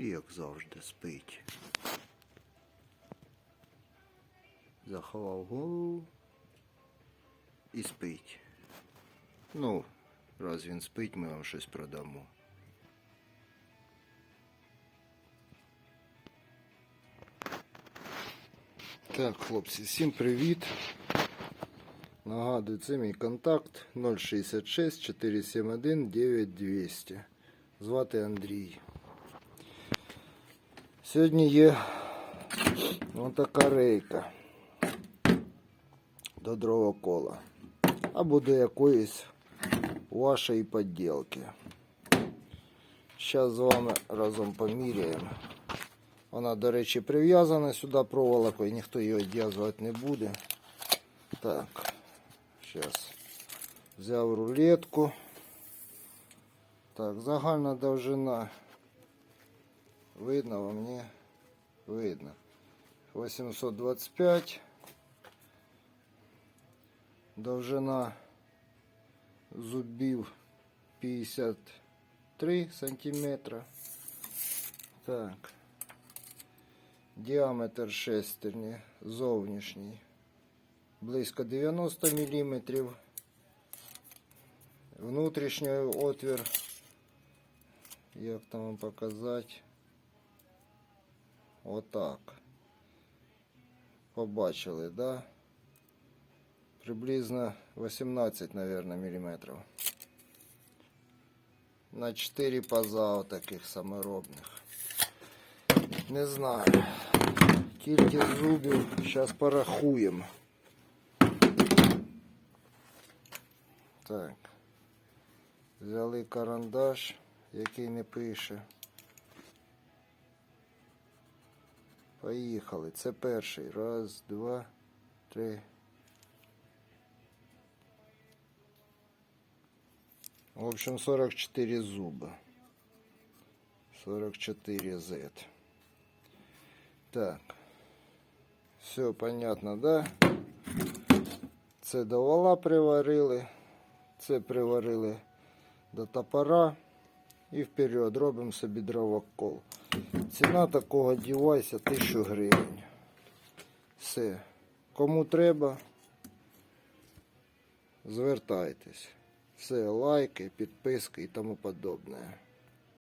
І як завжди спить. Заховав голову і спить. Ну, раз він спить, ми вам щось продамо. Так, хлопці, всім привіт. Нагадую, це мій контакт 066 471 9200. Звати Андрій. Сьогодні є ось така рейка до дровокола. Або до якоїсь вашої поділки. Зараз з вами разом поміряємо. Вона, до речі, прив'язана сюди проволокою, ніхто її одв'язувати не буде. Так, зараз взяв рулетку. Так, загальна довжина. Видно вам, ні? Видно. 825. Довжина зубів 53 сантиметра. Так. Діаметр шестерні зовнішній близько 90 мм. Внутрішній отвір, як там вам показати, Отак. Побачили, да? Приблизно 18, наверное, миллиметров. На 4 паза таких саморобних. Не знаю. Тільки зубів зараз порахуємо. Так. Взяли карандаш, який не пише. Поїхали. Це перший. Раз, два, три. В общем, 44 зуба. 44 Z. Так. Все понятно, да? Це до вала приварили. Це приварили до топора. І вперед робимо собі дровокол. Ціна такого девайса 1000 гривень. Все. Кому треба, звертайтесь. Все, лайки, підписки і тому подобне.